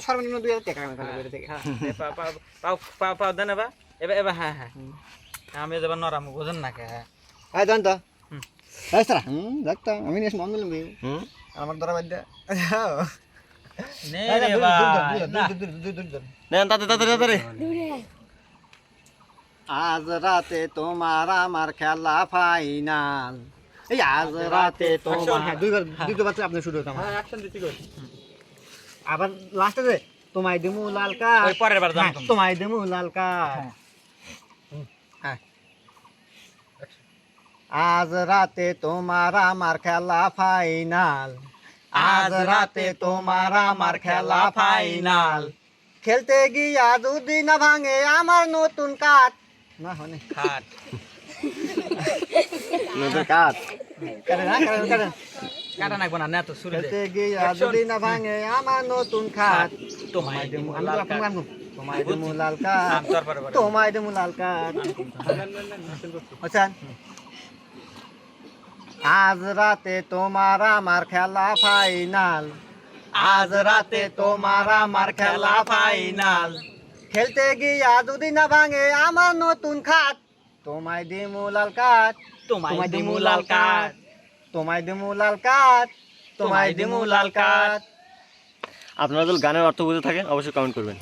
সর্বনিম্ন দুই হাজার টাকা হ্যাঁ পাও দেন এবার। এবার এবার হ্যাঁ হ্যাঁ। আমি নরাম না কে হ্যাঁ। তো। হুম। দেখতাম আমি নিয়ে মান আমার বাদ দে। আজ রাতে তোমার আমার খেলা ফাইনাল এই আজ রাতে তোমার হ্যাঁ, দুইবার দুইবার আপনি শুরু হতাম হ্যাঁ অ্যাকশন দিতে কই? আবার লাস্টে যে তোমায় দিমু লাল কার্ড। ওই পরের বার হ্যাঁ, জানতাম। তোমায় দিমু লাল কার্ড। হ্যাঁ। আজ রাতে তোমার আমার খেলা ফাইনাল আজ রাতে তোমার আমার খেলা ফাইনাল খেলতে গিয়া যদি না ভাঙে আমার নতুন কাঠ না হনে খাট নতুন কাঠ কাটে না কাটে নাকবো না না তো শুরু যদি না ভাঙে আমার নতুন খাট। তোমায় দেবো তোমায় দেবো লাল কাঠ তোমায় দেবো লাল কাঠ আচ্ছা। আজ রাতে তোমার আমার খেলা ফাইনাল আজ রাতে তোমার আমার খেলা ফাইনাল খেলতে গিয়া যদি না ভাঙে আমার নতুন খাট। তোমায় দিমু লাল কাঠ তোমায় দিমু লাল কাঠ তোমায় দিমু লাল কাঠ তোমায় দিমু লাল কাঠ। আপনারা যদি গানের অর্থ বুঝে থাকেন অবশ্যই কমেন্ট করবেন।